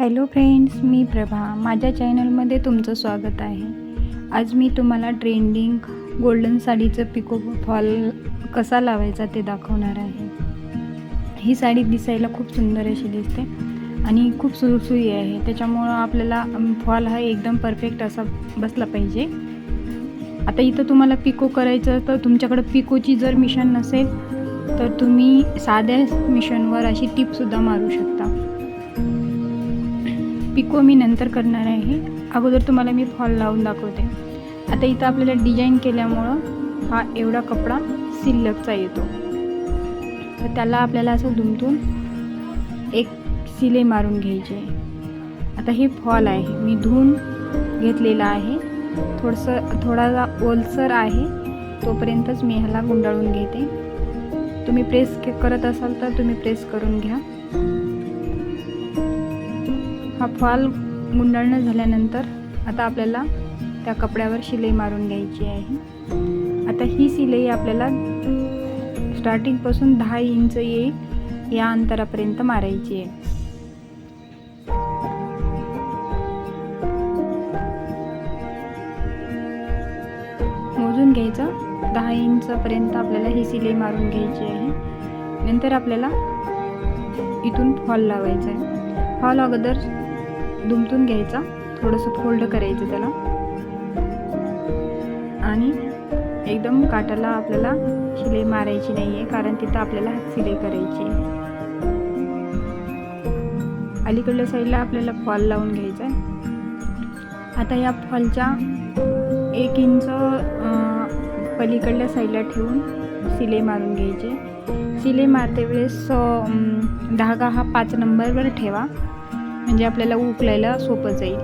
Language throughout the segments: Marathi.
हॅलो फ्रेंड्स मी प्रभा. माझ्या चॅनलमध्ये तुमचं स्वागत आहे. आज मी तुम्हाला ट्रेंडिंग गोल्डन साडीचं पिको फॉल कसा लावायचा ते दाखवणार आहे. ही साडी दिसायला खूप सुंदर अशी दिसते आणि खूप सुरसुई आहे. त्याच्यामुळं आपल्याला फॉल हा एकदम परफेक्ट असा बसला पाहिजे. आता इथं तुम्हाला पिको करायचं तर तुमच्याकडं पिकोची जर मिशन नसेल तर तुम्ही साध्या मिशनवर अशी टिपसुद्धा मारू शकता. पिको मी नंतर करणार आहे. अगोदर तुम्हाला मी फॉल लावून दाखवते. आता इथं आपल्याला डिझाईन केल्यामुळं हा एवढा कपडा सिल्लकचा येतो. तर त्याला आपल्याला असं दुमतून एक सिले मारून घ्यायचे. आता हे फॉल आहे. मी धुवून घेतलेला आहे. थोडंसं थोडासा ओलसर आहे. तोपर्यंतच मी ह्याला गुंडाळून घेते. तुम्ही प्रेस करत असाल तर तुम्ही प्रेस करून घ्या. हा फॉल गुंडाळणं झाल्यानंतर आता आपल्याला त्या कपड्यावर शिलाई मारून घ्यायची आहे. आता ही शिलाई आपल्याला स्टार्टिंगपासून दहा इंच येईल या अंतरापर्यंत मारायची आहे. मोजून घ्यायचं दहा इंचपर्यंत आपल्याला ही शिलाई मारून घ्यायची आहे. नंतर आपल्याला इथून फॉल लावायचा आहे. फॉल अगोदर दुमतून घ्यायचा. थोडंसं फोल्ड करायचं त्याला. आणि एकदम काटाला आपल्याला शिलाई मारायची नाही आहे कारण तिथं आपल्याला हात शिलाई करायची आहे. अलीकडल्या साईडला आपल्याला फॉल लावून घ्यायचा आहे. आता या फॉलच्या एक इंच पलीकडल्या साईडला ठेवून शिलाई मारून घ्यायचे. शिलाई मारते वेळेस धागा हा पाच नंबरवर ठेवा. म्हणजे आपल्याला उकलायला सोपं जाईल.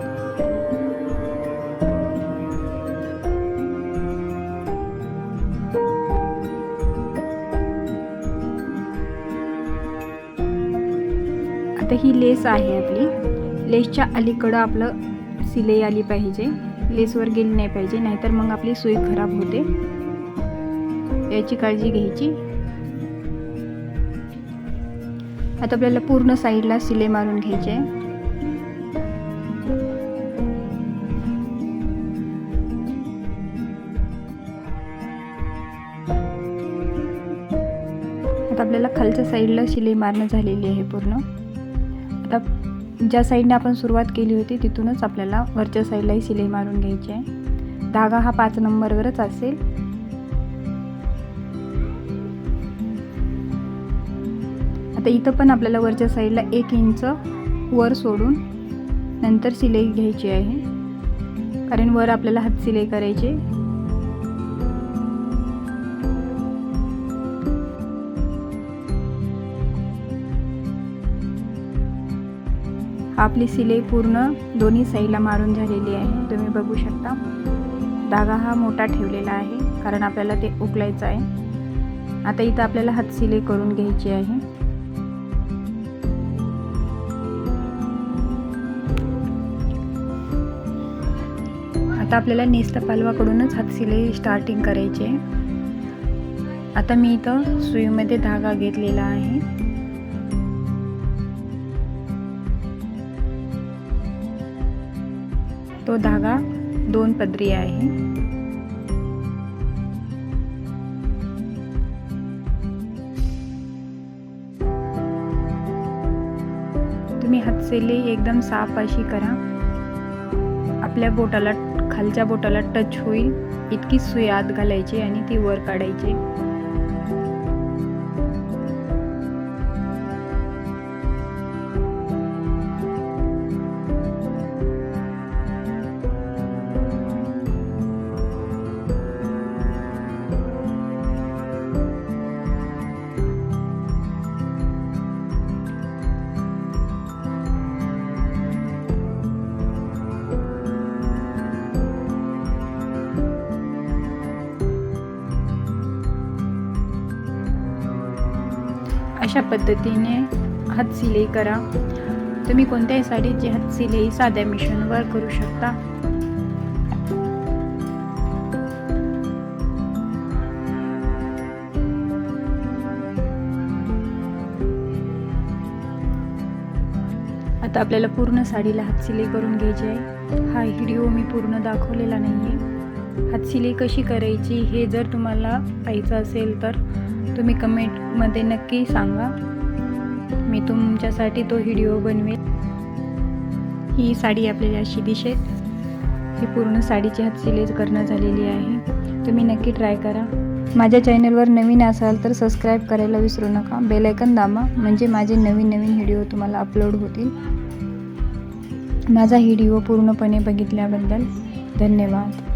आता ही लेस आहे आपली. लेसच्या अलीकडं आपलं सिलाई आली पाहिजे. लेसवर गेली नाही पाहिजे नाहीतर मग आपली सुई खराब होते. याची काळजी घ्यायची. आता आपल्याला पूर्ण साईडला सिले मारून घ्यायचे आहे. आता आपल्याला खालच्या साईडला शिलाई मारणं झालेली आहे पूर्ण. आता ज्या साईडने आपण सुरुवात केली होती तिथूनच आपल्याला वरच्या साईडलाही शिलाई मारून घ्यायची आहे. धागा हा पाच नंबरवरच असेल. आता इथं पण आपल्याला वरच्या साईडला एक इंच वर सोडून नंतर शिलाई घ्यायची आहे. कारण वर आपल्याला हात सिलाई करायची. आपली सिलाई पूर्ण दोन्ही साईडला मारून झालेली आहे. तुम्ही बघू शकता. धागा हा मोठा ठेवलेला आहे कारण आपल्याला ते उकलायचं आहे. आता इथं आपल्याला हात सिलाई करून घ्यायची आहे. आता आपल्याला नेस्त पालवाकडूनच हात सिलाई स्टार्टिंग करायची आहे. आता मी इथं सुईमध्ये धागा घेतलेला आहे. तो धागा दोन पदरी आहे. तुम्ही हातसेली एकदम साफ अशी करा. आपल्या बोटाला खालच्या बोटाला टच होईल. इतकी सुई आत घालायची आणि ती वर काढायची. अशा पद्धतीने हात सिलाई करा. तुम्ही कोणत्याही साडीची हात सिलाई साध्या मिशनवर करू शकता. आता आपल्याला पूर्ण साडीला हातशिलाई करून घ्यायची आहे. हा व्हिडिओ मी पूर्ण दाखवलेला नाही आहे हातशिलाई कशी करायची हे जर तुम्हाला पाहायचं असेल तर तुम्ही कमेंटमध्ये नक्की सांगा. मी तुमच्यासाठी तो व्हिडिओ बनवेल ही साडी आपल्याला अशी दिसेल. ही पूर्ण साडीची हातशिलाई करणं झालेली आहे. तुम्ही नक्की ट्राय करा. माझ्या चॅनलवर नवीन असाल तर सबस्क्राईब करायला विसरू नका. बेलायकन दाबा म्हणजे माझे नवीन नवीन व्हिडिओ तुम्हाला अपलोड होतील. माझा व्हिडिओ पूर्णपणे बघितल्याबद्दल धन्यवाद.